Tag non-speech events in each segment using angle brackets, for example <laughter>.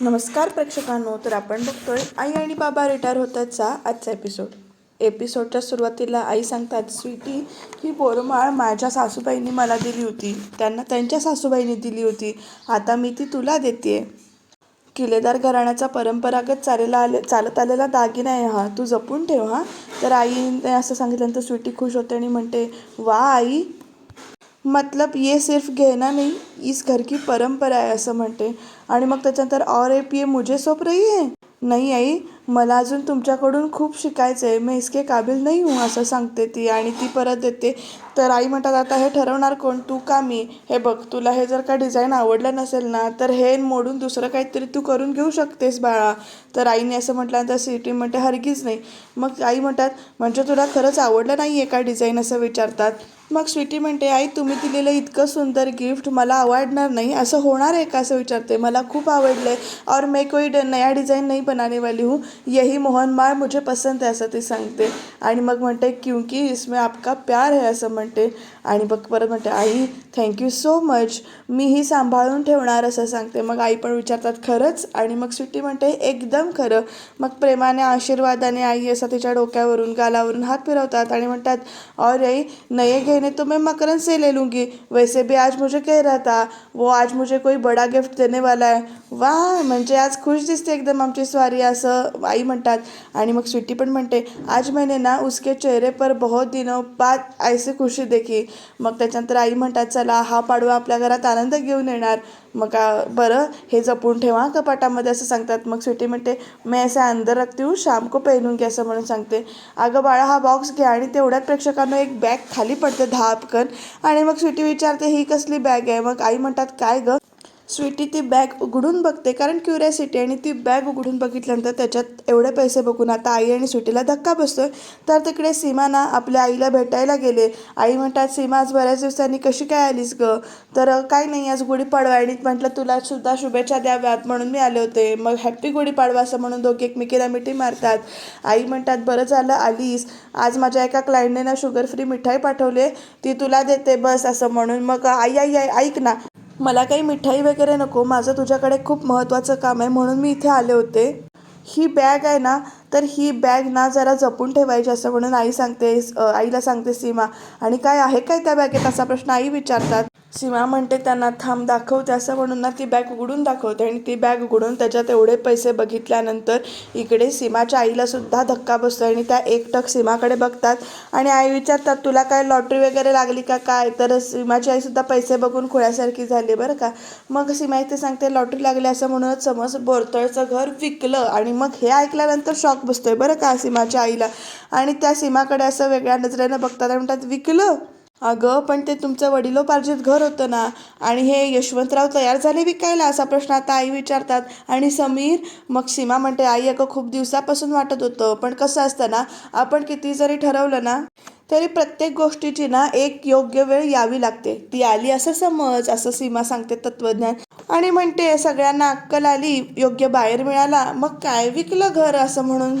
नमस्कार प्रेक्षकांनो तर आपण बघतोय आई आणि बाबा रिटायर होतातचा आजचा एपिसोड एपिसोडच्या सुरुवातीला आई सांगतात स्वीटी ही बोरमाळ माझ्या सासूबाईंनी मला दिली होती. त्यांना त्यांच्या सासूबाईंनी दिली होती. आता मी ती तुला देते किल्लेदार घराण्याचा परंपरागत चालेला आले चालत आलेला दागिना आहे हा. तू जपून ठेव हा. तर आईने असं सांगितल्यानंतर स्वीटी खुश होते आणि म्हणते वा आई मतलब ये सिर्फ गहना नाही इस घर की परंपरा आहे असं म्हणते. आणि मग त्याच्यानंतर और पी ए मुझे सोप रही है? नाही आई मला अजून तुमच्याकडून खूप शिकायचं आहे मी इसके काबिल नाही हूँ असं सांगते ती आणि ती परत देते. तर आई म्हणतात आता हे ठरवणार कोण? तू का मी? हे बघ तुला हे जर का डिझाईन आवडलं नसेल ना तर हे मोडून दुसरं काहीतरी तू करून घेऊ शकतेस बाळा. तर आईने असं म्हटल्यानंतर सिटी म्हणते हरगीच नाही. मग आई म्हणतात म्हणजे तुला खरंच आवडलं नाही आहे का डिझाईन? असं विचारतात. मग स्वीटी म्हणते आई तुम्ही दिलेलं इतकं सुंदर गिफ्ट मला आवडणार नाही. असं होणार आहे का? असं विचारते. मला खूप आवडलं आहे और मैं कोई ड- नया डिज़ाइन नहीं बनाने वाली हूँ. यही मोहन माळ मुझे पसंत आहे असं ती सांगते. आणि मग म्हणते क्योंकि इसमें आपका प्यार है असं म्हणते. आणि मग परत म्हणते आई थँक्यू सो मच मी ही सांभाळून ठेवणार असं सांगते. मग आई पण विचारतात खरंच? आणि मग स्वीटी म्हणते एकदम खरं. मग प्रेमाने आशीर्वादाने आई असं तिच्या डोक्यावरून गालावरून हात फिरवतात आणि म्हणतात और आई घे कहने तो मैं मकरन से ले लूँगी। वैसे भी आज मुझे कह रहा था वो आज मुझे कोई बड़ा गिफ्ट देने वाला है। वाह म्हणजे आज खुश दिसते एकदम आमची स्वारी असं आई म्हणतात. आणि मग स्वीटी पण म्हणते आज मैंने ना उसके चेहरे पर बहुत दिनों बाद ऐसे खुशी देखी. मग त्याच्यानंतर आई म्हणतात चला हा पाडवा आपल्या घरात आनंद घेऊन येणार. मग बरं हे जपून ठेवा कपाटामध्ये असं सांगतात. मग स्वीटी म्हणते मी असं अंदर रखती हूँ शाम को पहनूंगी असं म्हणून सांगते. अगं बाळा हा बॉक्स घ्या आणि तेवढ्यात प्रेक्षकांना एक बॅग खाली पडते धापकन. आणि मग स्वीटी विचारते ही कसली बॅग आहे? मग आई म्हणतात काय गं? स्वीटी ती बॅग उघडून बघते कारण क्युरियासिटी आणि ती बॅग उघडून बघितल्यानंतर त्याच्यात एवढे पैसे बघून आता आई आणि स्वीटीला धक्का बसतोय. तर तिकडे सीमा ना आपल्या आईला भेटायला गेले. आई म्हणतात सीमा आज बऱ्याच दिवसांनी कशी काय आलीस ग? तर काय नाही आज गुढीपाडवा आणि म्हटलं तुला सुद्धा शुभेच्छा द्याव्यात म्हणून मी आले होते. मग हॅप्पी गुढीपाडवा असं म्हणून दोघे एकमेकीला मिठी मारतात. आई म्हणतात बरं झालं आलीस. आज माझ्या एका क्लायंटने ना शुगर फ्री मिठाई पाठवली. ती तुला देते बस असं म्हणून. मग आई आई आई ऐक ना. मला काही मिठाई वगैरे नको माझं तुझ्याकडे खूप महत्त्वाचं काम आहे म्हणून मी इथे आले होते. ही बॅग आहे ना तर ही बॅग ना जरा जपून ठेवायची असं म्हणून आई सांगते आईला सांगते सीमा. आणि काय आहे काय त्या बॅगेत असा प्रश्न आई विचारतात. सीमा म्हणते त्यांना थांब दाखवते असं म्हणून ना ती बॅग उघडून दाखवते आणि ती बॅग उघडून त्याच्यात एवढे पैसे बघितल्यानंतर इकडे सीमाच्या आईला सुद्धा धक्का बसतो आणि त्या एकटक सीमाकडे बघतात. आणि आई विचारतात तुला काय लॉटरी वगैरे लागली का काय? तर सीमाची आई सुद्धा पैसे बघून खोळ्यासारखी झाली बरं का? मग सीमा इथे सांगते लॉटरी लागली असं म्हणूनच समज बोरतळचं घर विकलं आणि मग हे ऐकल्यानंतर शॉक बसतोय बरं का? सीमाच्या आईला. आणि त्या सीमाकडे असं वेगळ्या नजरेनं बघतात आणि म्हणतात विकलं? अगं पण ते तुमचं वडिलोपार्जित घर होतं ना. आणि हे यशवंतराव तयार झाले विकायला असा प्रश्न आता आई विचारतात. आणि समीर मग सीमा म्हणते आई अगं खूप दिवसापासून वाटत होतं पण कसं असतं ना आपण किती जरी ठरवलं ना तरी प्रत्येक गोष्टीची ना एक योग्य वेळ यावी लागते. ती आली असं समज असं सीमा सांगते तत्वज्ञान आणि म्हणते सगळ्यांना अक्कल आली योग्य बाहेर मिळाला मग काय विकलं घर? असं म्हणून.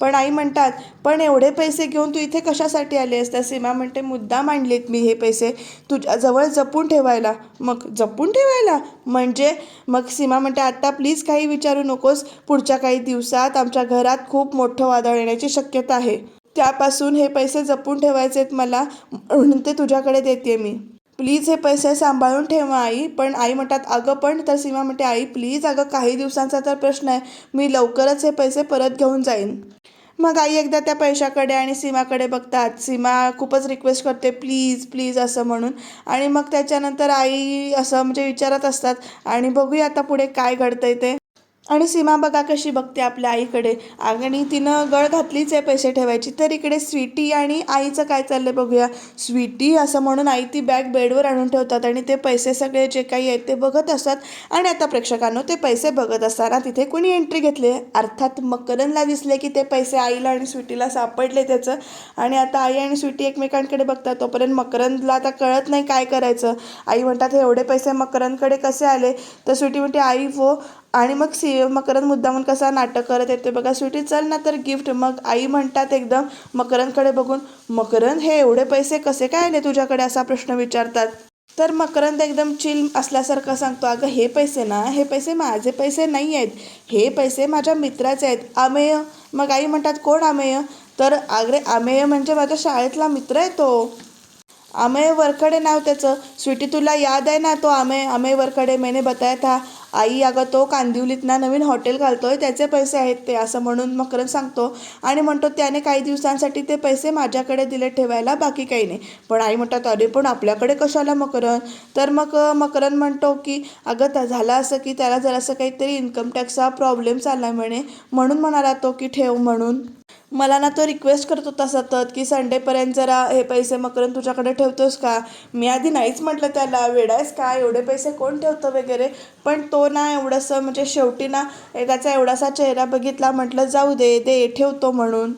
पण आई म्हणतात पण एवढे पैसे घेऊन तू इथे कशासाठी आलेस त्या सीमा म्हणते मुद्दा मांडलीत मी हे पैसे तुझ्या जवळ जपून ठेवायला. मग जपून ठेवायला? म्हणजे? मग सीमा म्हणते आत्ता प्लीज काही विचारू नकोस. पुढच्या काही दिवसात आमच्या घरात खूप मोठं वादळ येण्याची शक्यता आहे. त्यापासून हे पैसे जपून ठेवायचे आहेत मला. म्हणून ते तुझ्याकडे देते मी. प्लीज हे पैसे सांभाळून ठेवा आई. पण आई म्हणतात अगं पण तर सीमा म्हणते आई प्लीज अगं काही दिवसांचा तर प्रश्न आहे. मी लवकरच हे पैसे परत घेऊन जाईन. मग आई एकदा त्या पैशाकडे आणि सीमाकडे बघतात. सीमा खूपच रिक्वेस्ट करते प्लीज प्लीज असं म्हणून. आणि मग त्याच्यानंतर आई असं म्हणजे विचारत असतात. आणि बघूया आता पुढे काय घडतं आहे ते. आणि सीमा बघा कशी बघते आपल्या आईकडे. आणि तिनं गळ घातलीच आहे पैसे ठेवायची. तर इकडे स्वीटी आणि आईचं काय चाललंय बघूया. स्वीटी असं म्हणून आई ती बॅग बेडवर आणून ठेवतात आणि ते पैसे सगळे जे काही आहेत ते बघत असतात. आणि आता प्रेक्षकांनो ते पैसे बघत असताना तिथे कोणी एंट्री घेतली अर्थात मकरनला दिसले की ते पैसे आईला आणि स्वीटीला सापडले त्याचं. आणि आता आई आणि स्वीटी एकमेकांकडे बघतात. तोपर्यंत मकरंदला आता कळत नाही काय करायचं. आई म्हणतात हे एवढे पैसे मकरंदकडे कसे आले? तर स्वीटी म्हणते आई वो आणि मग सी मकरंद मुद्दामून कसा नाटक करत येते बघा. स्वीटी चल ना तर गिफ्ट मग आई म्हणतात एकदम मकरंदकडे बघून मकरंद हे एवढे पैसे कसे काय आले तुझ्याकडे? असा प्रश्न विचारतात. तर मकरंद एकदम चिल असल्यासारखं सांगतो अगं हे पैसे ना हे पैसे माझे पैसे नाही आहेत. हे पैसे माझ्या मित्राचे आहेत. आमेय मग आई म्हणतात कोण आमेय तर अगरे आमेय म्हणजे माझ्या शाळेतला मित्र आहे तो. अमेय वरखडे नाव त्याचं. स्वीटी तुला याद आहे ना तो अमेय? अमेय वरखडे मैंने बताया था. आई अगं तो कांदिवलीत ना नवीन हॉटेल घालतोय. त्याचे पैसे आहेत ते असं म्हणून मकरंद सांगतो. आणि म्हणतो त्याने काही दिवसांसाठी ते पैसे माझ्याकडे दिले ठेवायला बाकी काही नाही. पण आई म्हणतात अरे पण आपल्याकडे कशाला मकरन तर मग मकरन म्हणतो की अगं झालं असं की त्याला जरासं काहीतरी इन्कम टॅक्सचा प्रॉब्लेम चालला म्हणे. म्हणून म्हणाला तो की ठेव म्हणून. मला ना तो रिक्वेस्ट करत होता सतत की संडेपर्यंत जरा हे पैसे मकरंद तुझ्याकडे ठेवतोस का? मी आधी नाहीच म्हटलं त्याला वेडायस का? एवढे पैसे कोण ठेवतं वगैरे? पण तो ना एवढंसं म्हणजे शेवटी ना त्याचा एवढासा चेहरा बघितला म्हटलं जाऊ दे दे ठेवतो म्हणून.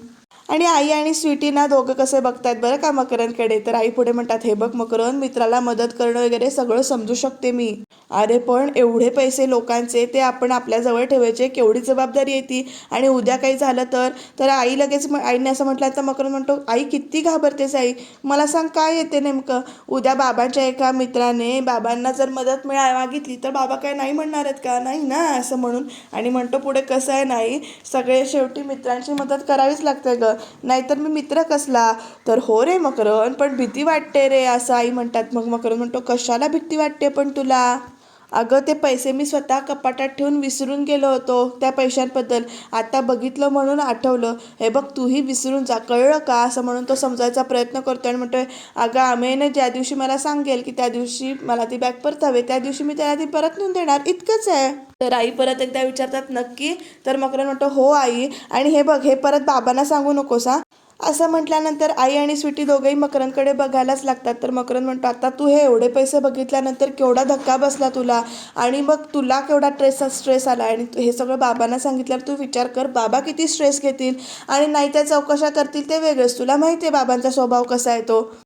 आणि आई आणि स्वीटी ना दोघं कसे बघतायत बरं का मकरांकडे? तर आई पुढे म्हणतात हे बघ मकरंद मित्राला मदत करणं वगैरे सगळं समजू शकते मी. अरे पण एवढे पैसे लोकांचे ते आपण आपल्याजवळ ठेवायचे केवढी जबाबदारी येते आणि उद्या काही झालं तर? तर आई लगेच आईने असं म्हटलं तर मकरन म्हणतो आई किती घाबरतेस आई? मला सांग काय येते नेमकं? उद्या बाबांच्या एका मित्राने बाबांना जर मदत मिळा मागितली तर बाबा काय नाही म्हणणार आहेत का? नाही ना? असं म्हणून आणि म्हणतो पुढे कसं आहे नाही? सगळे शेवटी मित्रांची मदत करावीच लागते ग. नाहीतर मी मित्र कसला? तर हो रे मकरन पण भीती वाटते रे असं आई म्हणतात. मग मकरन म्हणतो कशाला भीती वाटते पण तुला? अगं ते पैसे मी स्वतः कपाटात ठेवून विसरून गेलो होतो त्या पैशांबद्दल. आता बघितलं म्हणून आठवलं. हे बघ तूही विसरून जा. कळलं का? असं म्हणून तो समजायचा प्रयत्न करतो आणि म्हणतोय अगं आमेने ज्या दिवशी मला सांगेल की त्या दिवशी मला ती बॅग परत हवी त्या दिवशी मी त्याला ती परत नेऊन देणार. इतकंच आहे. तर आई परत एकदा विचारतात नक्की? तर मकरन म्हणतो हो आई. आणि हे बघ हे परत बाबांना सांगू नकोस हा. असं म्हटल्यानंतर आई आणि स्वीटी दोघेही मकरंदकडे बघायलाच लागतात. तर मकरंद म्हणतो आता तू हे एवढे पैसे बघितल्यानंतर केवढा धक्का बसला तुला? आणि मग तुला केवढा ट्रेस स्ट्रेस आला? आणि तू- हे सगळं बाबांना सांगितल्यावर तू विचार कर बाबा किती स्ट्रेस घेतील? आणि नाही त्या चौकशा करतील ते वेगळंच. तुला माहिती आहे बाबांचा स्वभाव कसा आहे तो?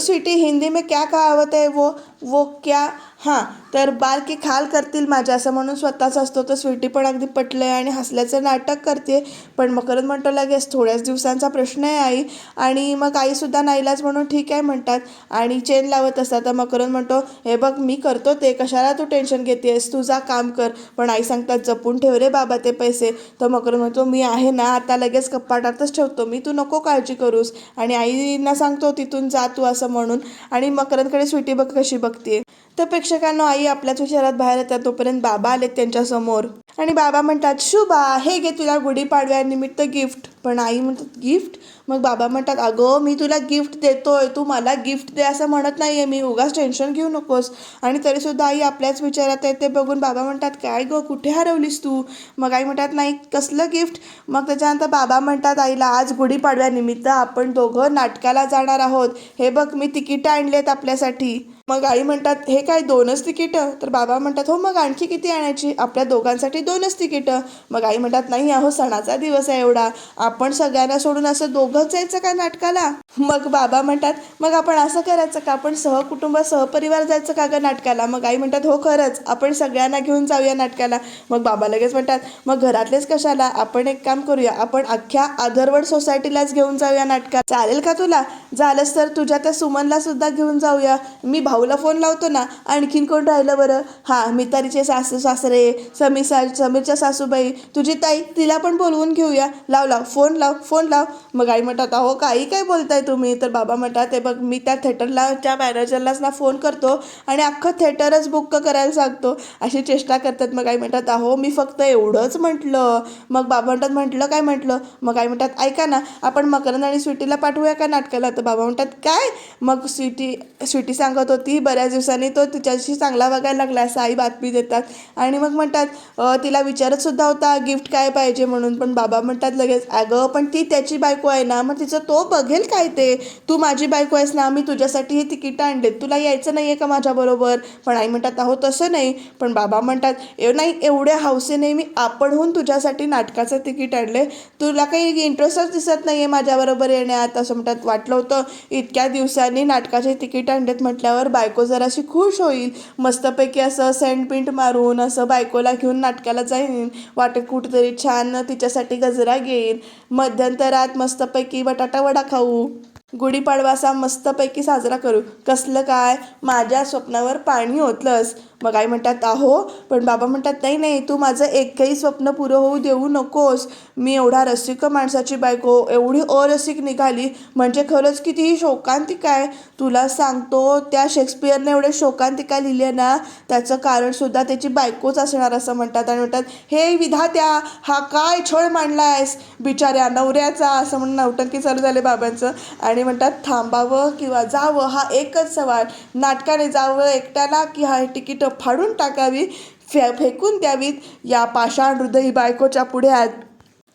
स्वीटी हिंदी में क्या कहावत है? वो वो क्या हां तर बाल की खाल करतील माझ्या असं म्हणून स्वतःच असतो तर स्वीटी पण अगदी पटलं आहे आणि हसल्याचं नाटक करते पण मकरंद म्हणतो लगेच थोड्याच दिवसांचा प्रश्न आहे आई. आणि मग आईसुद्धा नाईलाज म्हणून ठीक आहे म्हणतात. आणि चेन लावत असतात. तर मकरंद म्हणतो हे बघ मी करतो ते. कशाला तू टेन्शन घेतेस तुझा काम कर. पण आई सांगतात जपून ठेव रे बाबा ते पैसे. तर मकरंद म्हणतो मी आहे ना आता लगेच कपाटातच ठेवतो. मी तू नको काळजी करूस. आणि आईना सांगतो तिथून जा तू असं म्हणून. आणि मकरंदकडे स्वीटी बघ कशी बघते तर प्रेक्षकांनो आई आपल्याच विचारात बाहेर येतात. तोपर्यंत बाबा आलेत त्यांच्यासमोर. आणि बाबा म्हणतात शुभा हे घे तुला गुढीपाडव्यानिमित्त गिफ्ट पण आई म्हणतात गिफ्ट मग बाबा म्हणतात अगं मी तुला गिफ्ट देतोय. तू मला गिफ्ट दे असं म्हणत नाही आहे मी उगाच टेन्शन घेऊ नकोस. आणि तरीसुद्धा आई आपल्याच विचारात आहे ते बघून बाबा म्हणतात काय गं कुठे हरवलीस तू? मग आई म्हणतात नाही कसलं गिफ्ट मग त्याच्यानंतर बाबा म्हणतात आईला आज गुढीपाडव्यानिमित्त आपण दोघं नाटकाला जाणार आहोत. हे बघ मी तिकीटं आणलेत आपल्यासाठी. मग आई म्हणतात हे काय दोनच तिकीटं? तर बाबा म्हणतात हो मग आणखी किती आणायची? आपल्या दोघांसाठी दोनच तिकीटं. मग आई म्हणतात नाही अहो सणाचा दिवस आहे एवढा. आपण सगळ्यांना सोडून असं दोघंच जायचं का नाटकाला? मग बाबा म्हणतात मग आपण असं करायचं का? आपण सहकुटुंब सहपरिवार जायचं का गं नाटकाला? मग आई म्हणतात हो खरंच. आपण सगळ्यांना घेऊन जाऊया नाटकाला. मग बाबा लगेच म्हणतात मग घरातलेच कशाला? आपण एक काम करूया. आपण अख्ख्या आदरवड सोसायटीलाच घेऊन जाऊया नाटकात चालेल का तुला? झालंच तर तुझ्या त्या सुमनला सुद्धा घेऊन जाऊया. मी भाऊ भाऊला फोन लावतो ना आणखीन कोण राहिलं बरं? हां मितारीचे सासू सासरे समीर सा समीरच्या सासूबाई तुझी ताई तिला पण बोलवून घेऊया. लाव लाव फोन लाव फोन लाव. मग आई म्हणतात अहो काही काय बोलताय तुम्ही? तर बाबा म्हणतात ते बघ मी त्या थिएटरला त्या मॅनेजरलाच ना फोन करतो आणि अख्खं थिएटरच बुक करायला सांगतो. अशी चेष्टा करतात. मग आई म्हणतात अहो मी फक्त एवढंच म्हटलं. मग बाबा म्हणतात म्हटलं काय म्हटलं? मग आई म्हणतात ऐका ना आपण मकरंद आणि स्वीटीला पाठवूया का नाटकाला? तर बाबा म्हणतात काय? मग स्वीटी स्वीटी सांगत होती बऱ्याच दिवसांनी तो तिच्याशी चांगला वागायला लागला असं आई बातमी देतात. आणि मग म्हणतात तिला विचारत सुद्धा होता गिफ्ट काय पाहिजे म्हणून? पण बाबा म्हणतात लगेच अगं पण ती त्याची बायको आहे ना मग तिचं तो बघेल काय ते? तू माझी बायको आहेस ना मी तुझ्यासाठी हे तिकीट आणलेत तुला यायचं नाही आहे का माझ्याबरोबर पण आई म्हणतात अहो तसं नाही. पण बाबा म्हणतात एव नाही एवढ्या हौसेने मी आपणहून तुझ्यासाठी नाटकाचं तिकीट आणले. तुला काही इंटरेस्टच दिसत नाही आहे माझ्याबरोबर येण्यात. असं म्हणतात. वाटलं होतं इतक्या दिवसांनी नाटकाचे तिकीट आणलेत म्हटल्यावर बायको जराशी खुश होईल. मस्तपैकी असं सेंट पिंट मारून असं बायकोला घेऊन नाटकाला जाईन. वाटेत कुठेतरी छान तिच्यासाठी गजरा घेईन. मध्यंतरात मस्तपैकी बटाटा वडा खाऊ. गुढीपाडवा असा मस्तपैकी साजरा करू. कसलं काय? माझ्या स्वप्नावर पाणी ओतलंस. मग आई म्हणतात अहो पण बाबा म्हणतात नाही नाही तू माझं एकही स्वप्न पुरं होऊ देऊ नकोस. मी एवढा रसिक माणसाची बायको एवढी अरसिक निघाली. म्हणजे खरंच किती शोकांतिका आहे. तुला सांगतो त्या शेक्सपियरने एवढे शोकांतिका लिहिले ना त्याचं कारणसुद्धा त्याची बायकोच असणार असं म्हणतात. आणि म्हणतात हे विधात्या हा काय छळ आहेस बिचाऱ्या नवऱ्याचा असं म्हणून नवटंकी चालू झाले बाबांचं. आणि म्हणतात थांबावं किंवा जावं हा एकच सवाल. नाटकाने जावं एकट्याला की हा तिकीट फाडून टाकावी फे फेकून द्यावीत. या पाषाण हृदयी बायकोच्या पुढे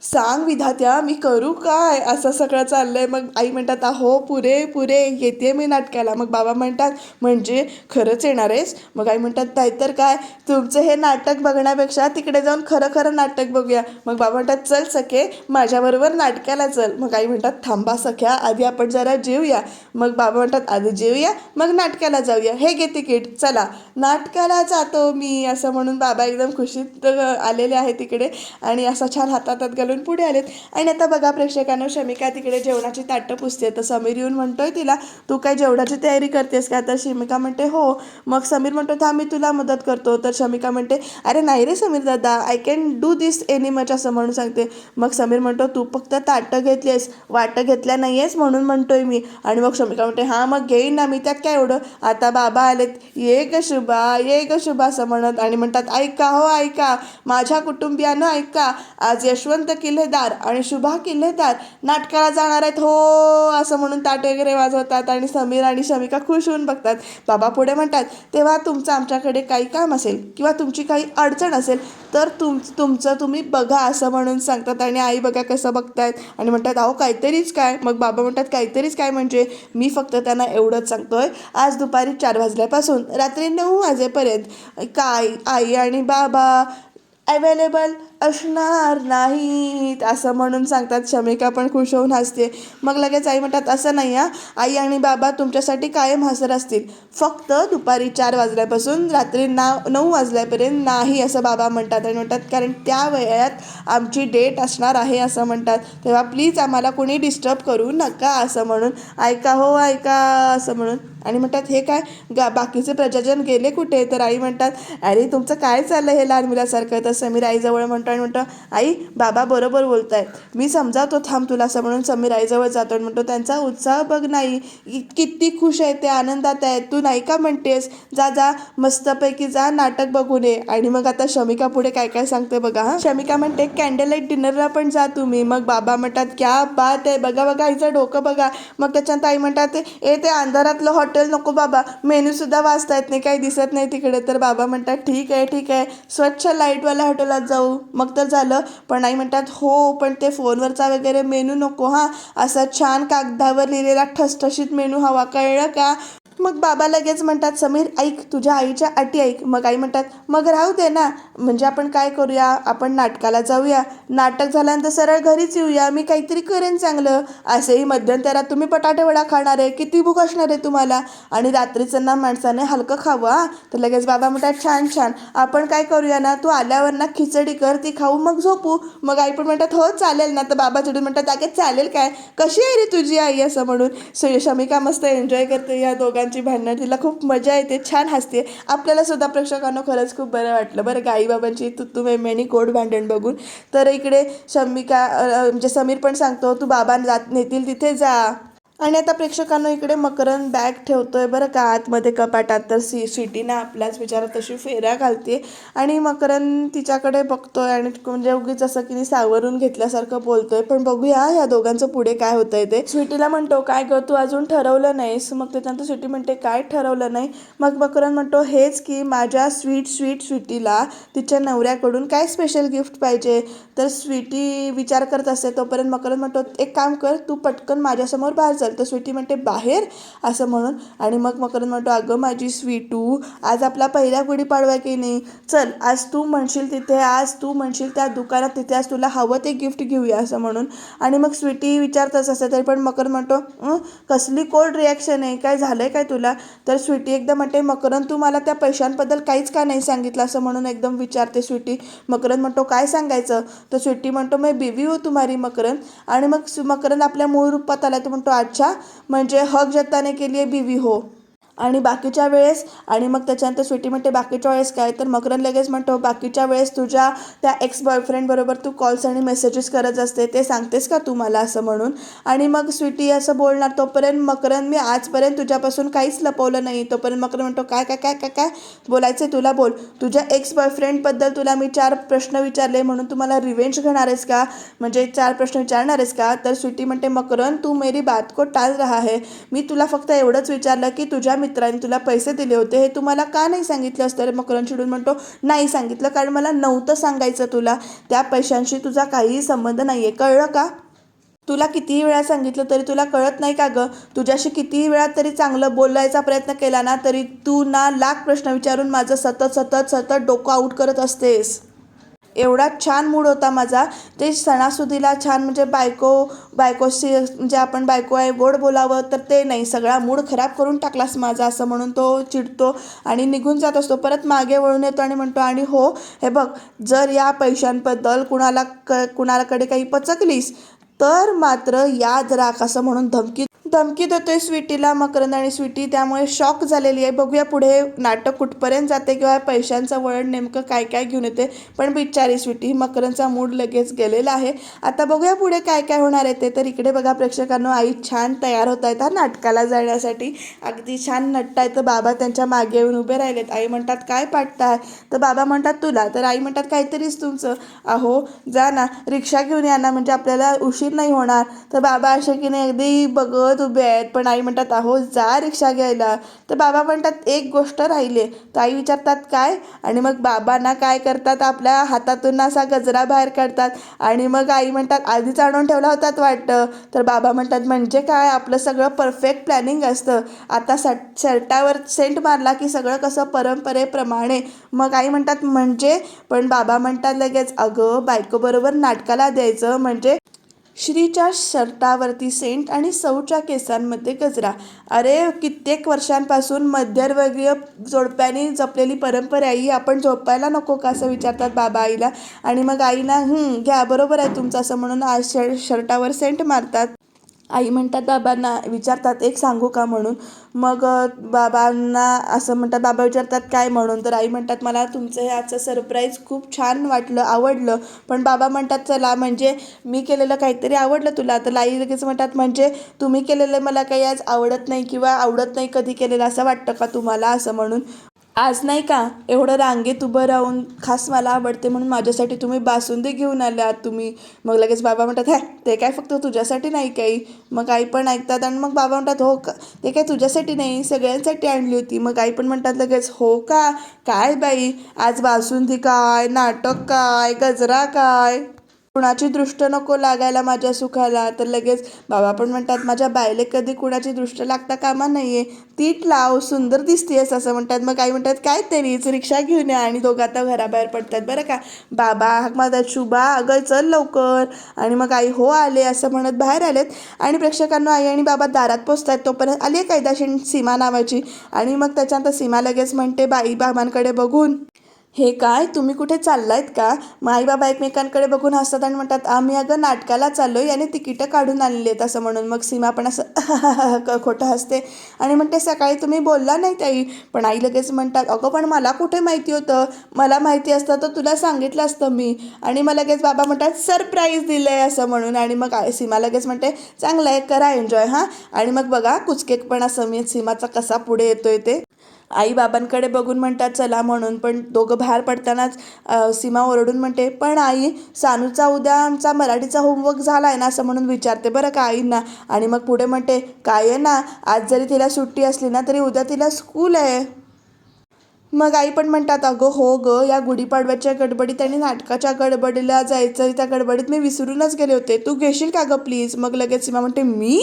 सांग विधात्या मी करू काय? असं सगळं चाललंय. मग आई म्हणतात अहो पुरे पुरे येते मी नाटकाला. मग बाबा म्हणतात म्हणजे खरंच येणार आहेस? मग आई म्हणतात नाहीतर काय? तुमचं हे नाटक बघण्यापेक्षा तिकडे जाऊन खरं खरं नाटक बघूया. मग बाबा म्हणतात चल सखे माझ्याबरोबर नाटकाला चल. मग आई म्हणतात थांबा सख्या आधी आपण जरा जेवूया मग बाबा म्हणतात आधी जेवूया मग नाटकाला जाऊया. हे घे तिकीट चला. नाटकाला जातो मी असं म्हणून बाबा एकदम खुशीत आलेले आहे तिकडे. आणि असं छान हातात हात घालून पुढे आलेत. आणि आता बघा प्रेक्षकांना शमिका तिकडे जेवणाची ताटं पुसते. तर समीर येऊन म्हणतोय तिला तू काय जेवणाची तयारी करतेस का? तर शमिका म्हणते हो. मग समीर म्हणतो तर मी तुला मदत करतो. तर शमिका म्हणते अरे नाही रे समीर दादा I can do this any much असं म्हणून सांगते. मग समीर म्हणतो तू फक्त ताटं घेतली आहेस वाटं घेतल्या नाही आहेस म्हणून म्हणतोय मी. आणि मग शमिका म्हणते हां मग घेईन ना मी त्यात काय एवढं? आता बाबा आलेत. ये ग शुभा ये ग शुभा असं म्हणत. आणि म्हणतात ऐका हो ऐका माझ्या कुटुंबियानं ऐका आज यशवंत किल्लेदार आणि शुभा किल्लेदार नाटकाला जाणार आहेत. हो असं म्हणून ताट वगैरे वाजवतात आणि समीर आणि शमिका खुश होऊन बघतात. बाबा पुढे म्हणतात तेव्हा तुमचं आमच्याकडे काही काम असेल किंवा तुमची काही अडचण असेल तर तुम तुमचं तुम्ही बघा असं म्हणून सांगतात आणि आई बघा कसं बघतायत. आणि म्हणतात अहो काहीतरीच काय? मग बाबा म्हणतात काहीतरीच काय म्हणजे मी फक्त त्यांना एवढंच सांगतोय. आज दुपारी चार वाजल्यापासून रात्री नऊ वाजेपर्यंत काय आई आणि बाबा अवेलेबल असणार नाहीत असं म्हणून सांगतात. शमिका पण खुश होऊन हसते. मग लगेच आई म्हणतात असं नाही हा. आई आणि बाबा तुमच्यासाठी कायम हजर असतील. फक्त दुपारी चार वाजल्यापासून रात्री ना नऊ वाजल्यापर्यंत नाही असं बाबा म्हणतात. आणि म्हणतात कारण त्या वयात आमची डेट असणार आहे असं म्हणतात. तेव्हा प्लीज आम्हाला कोणी डिस्टर्ब करू नका असं म्हणून ऐका हो ऐका असं म्हणून. आणि म्हणतात हे काय? गा बाकीचे प्रजाजन गेले कुठे? तर आई म्हणतात अरे तुमचं काय चाललं हे लहान मुलासारखं? तर समीर आईजवळ म्हणतो आणि म्हणतो आई बाबा बरोबर बोलत आहे मी समजावतो थांब तुला असं म्हणून समीर आईजवळ जातो आणि म्हणतो त्यांचा उत्साह बघ नाही. किती खुश आहे ते आनंदात आहे. तू नाही का म्हणतेस? जा जा मस्तपैकी जा नाटक बघून ये. आणि मग आता शमिका पुढे काय काय सांगते बघा हा. शमिका म्हणते कॅन्डल लाइट डिनरला पण जा तुम्ही. मग बाबा म्हणतात क्या बात आहे. बघा बघा आईचं डोकं बघा. मग त्याच्यात आई म्हणतात ए ते अंधारातलं हॉटेल नको बाबा. मेन्यू सुद्धा वाचता येत नाही काही दिसत नाही तिकडे. तर बाबा म्हणतात ठीक आहे ठीक आहे. स्वच्छ लाईटवाल्या हॉटेलात जाऊ. मग तर झालं. पण आई म्हणतात हो पण ते फोनवरचा वगैरे मेनू नको हां. असा छान कागदावर लिहिलेला ठसठशीत मेनू हवा कळलं का? मग बाबा लगेच म्हणतात समीर ऐक तुझ्या आईच्या अटी ऐक. मग आई म्हणतात मग राहू दे ना. म्हणजे आपण काय करूया? आपण नाटकाला जाऊया. नाटक झाल्यानंतर सरळ घरीच येऊया. मी काहीतरी करेन चांगलं. असेही मध्यंतरात तुम्ही बटाटेवडा खाणार आहे. किती भूक असणार आहे तुम्हाला? आणि रात्रीचं ना माणसाने हलकं खावं हा? तर लगेच बाबा म्हणतात छान छान. आपण काय करूया ना? तू आल्यावर ना खिचडी कर ती खाऊ मग झोपू. मग आई पण म्हणतात हो चालेल ना. तर बाबा चिडून म्हणतात अगे चालेल काय? कशी आहे रे तुझी आई? असं म्हणून. सो शमिका मस्त एन्जॉय करते या दोघांची भांडणं तिला खूप मजा येते छान हसते. आपल्याला सुद्धा प्रेक्षकांना खरंच खूप बरं वाटलं. बरं गाईबाबांची आईबाबांची तू तू मेमेनी गोड भांडण बघून. तर इकडे शमिका म्हणजे समीर पण सांगतो तू बाबा जात नेतील तिथे जा. आणि आता प्रेक्षकांना इकडे मकरंद बॅग ठेवतोय बरं का. आतमध्ये कपाटात तर सी स्वीटीनं आपल्याच विचारात तशी फेऱ्या घालते आणि मकरंद तिच्याकडे बघतोय आणि म्हणजे उगीच असं की ती सावरून घेतल्यासारखं बोलतोय. पण बघूया या दोघांचं पुढे काय होतंय ते. स्वीटीला म्हणतो काय ग तू अजून ठरवलं नाहीस. मग त्याच्यानंतर स्वीटी म्हणते काय ठरवलं नाही? मग मकरंद म्हणतो हेच की माझ्या स्वीट स्वीट स्वीटीला तिच्या नवऱ्याकडून काय स्पेशल गिफ्ट पाहिजे? तर स्वीटी विचार करत असते. तोपर्यंत मकरंद म्हणतो एक काम कर तू पटकन माझ्यासमोर बाहेर असेल तर स्वीटी म्हणते बाहेर असं म्हणून. आणि मग मकरंद म्हणतो अगं माझी स्वीटू आज आपला पहिला गुढीपाडवा पाडवा की नाही? चल आज तू म्हणशील तिथे आज तू म्हणशील त्या दुकानात तिथे आज तुला हवं ते गिफ्ट घेऊया असं म्हणून. आणि मग स्वीटी विचारतच असते तरी पण मकरंद म्हणतो कसली कोल्ड रिॲक्शन आहे काय झालं आहे काय तुला? तर स्वीटी एकदम म्हणते मकरंद तू मला त्या पैशांबद्दल काहीच का नाही सांगितलं? असं म्हणून एकदम विचारते स्वीटी. मकरंद म्हणतो काय सांगायचं? तर स्वीटी म्हणतो मी बेबी हो तुम्हारी मकरंद. आणि मग मकरंद आपल्या मूळ रूपात आला तो म्हणतो आज अच्छा म्हणजे हक जताने के लिए बीवी हो. आणि बाकीच्या वेळेस आणि मग त्याच्यानंतर स्वीटी म्हणते बाकीच्या वेळेस काय? तर मकरन लगेच म्हणतो बाकीच्या वेळेस तुझ्या त्या एक्स बॉयफ्रेंडबरोबर तू कॉल्स आणि मेसेजेस करत असते ते सांगतेस का तू मला असं म्हणून? आणि मग स्वीटी असं बोलणार तोपर्यंत मकरन मी आजपर्यंत तुझ्यापासून काहीच लपवलं नाही. तोपर्यंत मकरन म्हणतो काय काय काय काय काय? बोलायचं आहे तुला बोल. तुझ्या एक्स बॉयफ्रेंडबद्दल तुला मी चार प्रश्न विचारले म्हणून तू मला रिवेंज घेणार आहेस का? म्हणजे चार प्रश्न विचारणार आहेस का? तर स्वीटी म्हणते मकरन तू मेरी बात को टाल रहा है. मी तुला फक्त एवढंच विचारलं की तुझ्या मित्रांनी तुला पैसे दिले होते हे तू मला का नाही सांगितलं असतं? मकरन चिडून म्हणतो नाही सांगितलं कारण मला नव्हतं सांगायचं तुला. त्या पैशांशी तुझा काहीही संबंध नाही आहे कळलं का? तुला कितीही वेळा सांगितलं तरी तुला कळत नाही का गं? तुझ्याशी कितीही वेळा तरी चांगलं बोलायचा प्रयत्न केला ना तरी तू ना लाख प्रश्न विचारून माझं सतत सतत सतत डोकं आऊट करत असतेस. एवढा छान मूड होता माझा. ते सणासुदीला छान म्हणजे बायको बायकोशी म्हणजे आपण बायको आहे गोड बोलावं तर ते नाही. सगळा मूड खराब करून टाकलास माझा असं म्हणून तो चिडतो आणि निघून जात असतो. परत मागे वळून येतो आणि म्हणतो आणि हो हे बघ जर या पैशांबद्दल कुणाला क कुणाकडे काही पचकलीस तर मात्र याद राख असं म्हणून धमकी धमकी देतोय स्वीटीला मकरंद आणि स्वीटी. त्यामुळे शॉक झालेली आहे. बघूया पुढे नाटक कुठपर्यंत जाते किंवा पैशांचं वळण नेमकं काय काय घेऊन येते. पण बिचारी स्वीटी मकरंदचा मूड लगेच गेलेला आहे. आता बघूया पुढे काय काय होणार आहे ते. तर इकडे बघा प्रेक्षकांनो आई छान तयार होत आहेत हा नाटकाला जाण्यासाठी. अगदी छान नटतायत तर बाबा त्यांच्या मागे येऊन उभे राहिलेत. आई म्हणतात काय पाठताय? तर बाबा म्हणतात तुला. तर आई म्हणतात काहीतरीच तुमचं. अहो जा ना. रिक्षा घेऊन या ना. म्हणजे आपल्याला उशीर नाही होणार. तर बाबा असे की नाही अगदी बघत उभे आहेत पण आई म्हणतात अहो जा रिक्षा घ्यायला. तर बाबा म्हणतात एक गोष्ट राहिली. आहे तर आई विचारतात काय? आणि मग बाबांना काय करतात? आपल्या हातातून असा गजरा बाहेर काढतात. आणि मग आई म्हणतात आधीच आणून ठेवला होतात वाटतं. तर बाबा म्हणतात म्हणजे काय? आपलं सगळं परफेक्ट प्लॅनिंग असतं. आता सट शर्टावर सेंट मारला की सगळं कसं परंपरेप्रमाणे. मग आई म्हणतात म्हणजे? पण बाबा म्हणतात लगेच अगं बायकोबरोबर नाटकाला द्यायचं. म्हणजे श्रीच्या शर्टावरती सेंट आणि सौच्या केसांमध्ये गजरा. अरे कित्येक वर्षांपासून मध्यवर्गीय जोडप्याने जपलेली परंपरा आहे ही आपण झोपायला नको का असं विचारतात बाबा आईला. आणि मग आईला घ्या बरोबर आहे तुमचं असं म्हणून आज शर् शर्टावर सेंट मारतात. आई म्हणतात बाबांना विचारतात एक सांगू का म्हणून? मग बाबांना असं म्हणतात बाबा विचारतात काय म्हणून? तर आई म्हणतात मला तुमचं हे आजचं सरप्राईज खूप छान वाटलं आवडलं. पण बाबा म्हणतात चला म्हणजे मी केलेलं काहीतरी आवडलं तुला. तर आई लगेच म्हणतात म्हणजे तुम्ही केलेलं मला काही आज आवडत नाही किंवा आवडत नाही कधी केलेलं असं वाटतं का तुम्हाला? असं म्हणून आज नाही का? एवढं रांगेत उभं राहून खास मला आवडते म्हणून माझ्यासाठी तुम्ही बासुंदी घेऊन आल्यात तुम्ही मग लगेच बाबा म्हणतात हॅ ते काय फक्त तुझ्यासाठी नाही काही? मग आई पण ऐकतात आणि मग बाबा म्हणतात हो का? ते काय तुझ्यासाठी नाही सगळ्यांसाठी आणली होती. मग आई पण म्हणतात लगेच हो का? काय बाई? आज बासुंदी काय? नाटक काय? गजरा काय? कुणाची दृष्ट नको लागायला माझ्या सुखाला? तर लगेच बाबा पण म्हणतात माझ्या बायले कधी कुणाची दृष्ट लागता कामा नाहीये तीट लाव सुंदर दिसतेस असं म्हणतात. मग काही म्हणतात काय तरीच रिक्षा घेऊन या. आणि दोघं आता घराबाहेर पडतात. बरं का? बाबा माझा शुभा अगं चल लवकर. आणि मग आई हो आले असं म्हणत बाहेर आलेत. आणि प्रेक्षकांना आई आणि बाबा दारात पोचतात. तोपर्यंत आली आहे कैदाशीन सीमा नावाची. आणि मग त्याच्यानंतर सीमा लगेच म्हणते बाई बाबांकडे बघून हे काय? तुम्ही कुठे चाललायत का? मग आई बाबा एकमेकांकडे बघून हसतात आणि म्हणतात आम्ही अगं नाटकाला चाललो याने तिकीटं काढून आणली आहेत असं म्हणून मग सीमा पण असं <laughs> खोटं हसते आणि म्हणते सकाळी तुम्ही बोलला नाही ताई. पण आई लगेच म्हणतात अगं पण मला कुठे माहिती होतं? मला माहिती असतं तर तुला सांगितलं असतं मी. आणि मग लगेच बाबा म्हणतात सरप्राईज दिलं आहे असं म्हणून आणि मग आई- सीमा लगेच म्हणते चांगलं आहे करा एन्जॉय हां. आणि मग बघा कुचकेपण असं मी सीमाचा कसा पुढे येतोय ते. आई बाबांकडे बघून म्हणतात चला म्हणून. पण दोघं बाहेर पडतानाच सीमा ओरडून म्हणते पण आई सानूचा उद्या आमचा मराठीचा होमवर्क झाला आहे ना? असं म्हणून विचारते बरं का आईंना. आणि मग पुढे म्हणते काय आहे ना आज जरी तिला सुट्टी असली ना तरी उद्या तिला स्कूल आहे. मग आई पण म्हणतात अगं हो ग या गुढीपाडव्याच्या गडबडीत आणि नाटकाच्या गडबडीला जायचं त्या गडबडीत मी विसरूनच गेले होते. तू घेशील का गं प्लीज? मग लगेच सीमा म्हणते मी?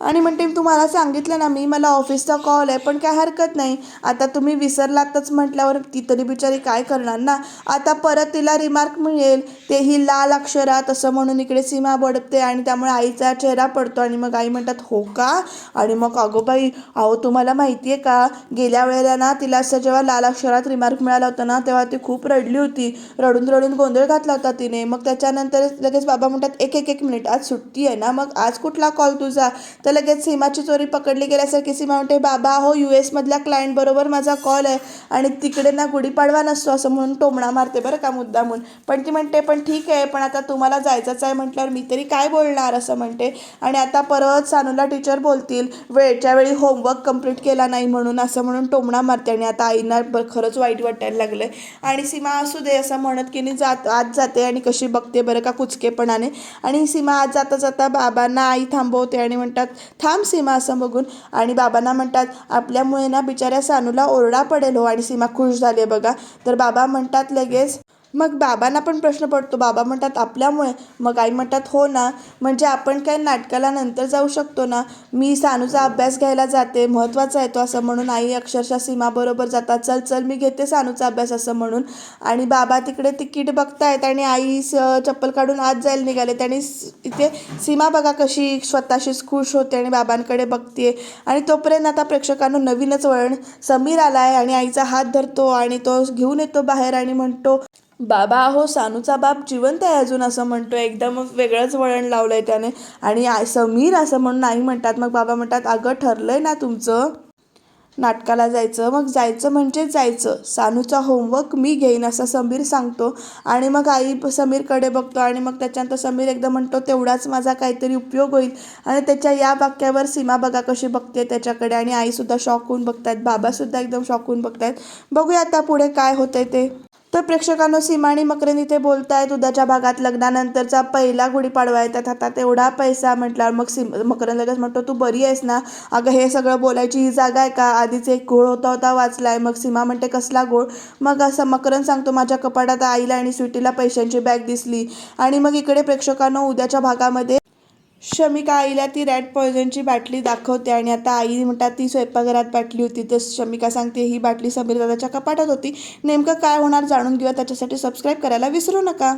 आणि म्हणते तुम्हाला सांगितलं ना मी मला ऑफिसचा कॉल आहे पण काय हरकत नाही. आता तुम्ही विसरलातच म्हटल्यावर ती तरी बिचारी काय करणार ना? आता परत तिला रिमार्क मिळेल. तेही लाल अक्षरात असं म्हणून इकडे सीमा बडते आणि त्यामुळे आईचा चेहरा पडतो आणि मग आई म्हणतात हो का? आणि मग अगो बाई अहो तुम्हाला माहिती आहे का? गेल्या वेळेला ना तिला असं जेव्हा लाल अक्षरात रिमार्क मिळाला होता ना तेव्हा ती खूप रडली होती. रडून रडून गोंधळ घातला होता तिने. मग त्याच्यानंतर लगेच बाबा म्हणतात एक एक एक मिनिट आज सुट्टी आहे ना मग आज कुठला कॉल तुझा? तर लगेच सीमाची चोरी पकडली गेल्यासारखी सीमा म्हणते बाबा हो यू एसमधल्या क्लायंटबरोबर माझा कॉल आहे आणि तिकडे ना गुढीपाडवा नसतो असं म्हणून टोमणा मारते बरं का मुद्दामून. पण ती म्हणते पण ठीक आहे पण आता तुम्हाला जायचंच आहे म्हटल्यावर मी तरी काय बोलणार असं म्हणते. आणि आता परत सानूला टीचर बोलतील वेळच्या वेळी होमवर्क कंप्लीट केला नाही म्हणून असं म्हणून टोमणा मारते. आणि आता आईना खरंच वाईट वाटायला लागलं आणि सीमा असू दे असं म्हणत की मी जात आत जाते आणि कशी बघते बरं का कुचकेपणाने. आणि सीमा आत जाता जाता बाबांना आई थांबवते आणि म्हणतात थांब सीमा असं बघून. आणि बाबांना म्हणतात आपल्यामुळे ना बिचाऱ्या सानूला ओरडा पडेल हो आणि सीमा खुश झाली आहे बघा. तर बाबा म्हणतात लगेच मग बाबांना पण प्रश्न पडतो. बाबा म्हणतात आपल्यामुळे. मग आई म्हणतात हो ना. म्हणजे आपण काय नाटकाला नंतर जाऊ शकतो ना? मी सानूचा अभ्यास घ्यायला जाते महत्त्वाचा आहे तो असं म्हणून. आई अक्षरशः सीमाबरोबर जातात. चल चल मी घेते सानूचा अभ्यास असं म्हणून. आणि बाबा तिकडे तिकीट बघतायत आणि आई स चप्पल काढून आत जायला निघाले. त्याने इथे सीमा बघा कशी स्वतःशीच खुश होते आणि बाबांकडे बघते आणि तोपर्यंत आता प्रेक्षकांना नवीनच वळण. समीर आला आहे आणि आईचा हात धरतो आणि तो घेऊन येतो बाहेर आणि म्हणतो बाबा अहो सानूचा बाप जिवंत आहे अजून असं म्हणतो एकदम वेगळंच वळण लावलं आहे त्याने. आणि समीर असं म्हणून नाही म्हणतात. मग बाबा म्हणतात अगं ठरलं आहे ना तुमचं नाटकाला जायचं. मग जायचं म्हणजे जायचं. सानूचा होमवर्क मी घेईन असं समीर सांगतो. आणि मग आई समीरकडे बघतो. आणि मग त्याच्यानंतर समीर एकदा म्हणतो तेवढाच माझा काहीतरी उपयोग होईल. आणि त्याच्या या वाक्यावर सीमा बघा कशी बघते त्याच्याकडे. आणि आईसुद्धा शॉक होऊन बघतायत. बाबासुद्धा एकदम शॉक होऊन बघतायत. बघूया आता पुढे काय होतंय ते. तर प्रेक्षकांनो सीमा आणि इथे बोलतायत उद्याच्या भागात लग्नानंतरचा पहिला गुढीपाडवा आहे. त्यात हातात एवढा पैसा म्हटल्यावर मग सिम मकरन लगेच म्हणतो तू बरी आहेस ना? अगं हे सगळं बोलायची ही जागा आहे का? आधीच एक गोळ होता होता वाचलाय. मग सीमा म्हणते कसला गोळ मग असं मकरन सांगतो माझ्या कपाटात आईला आणि स्वीटीला पैशांची बॅग दिसली. आणि मग इकडे प्रेक्षकांनो उद्याच्या भागामध्ये शमिका आईला ती रॅट पॉयझनची बाटली दाखवते आणि आता आई म्हणतात ती स्वयंपाकघरात बाटली होती. तर शमिका सांगते ही बाटली समीर दादाच्या कपाटात होती. नेमकं काय होणार जाणून घेऊया. त्याच्यासाठी सबस्क्राईब करायला विसरू नका.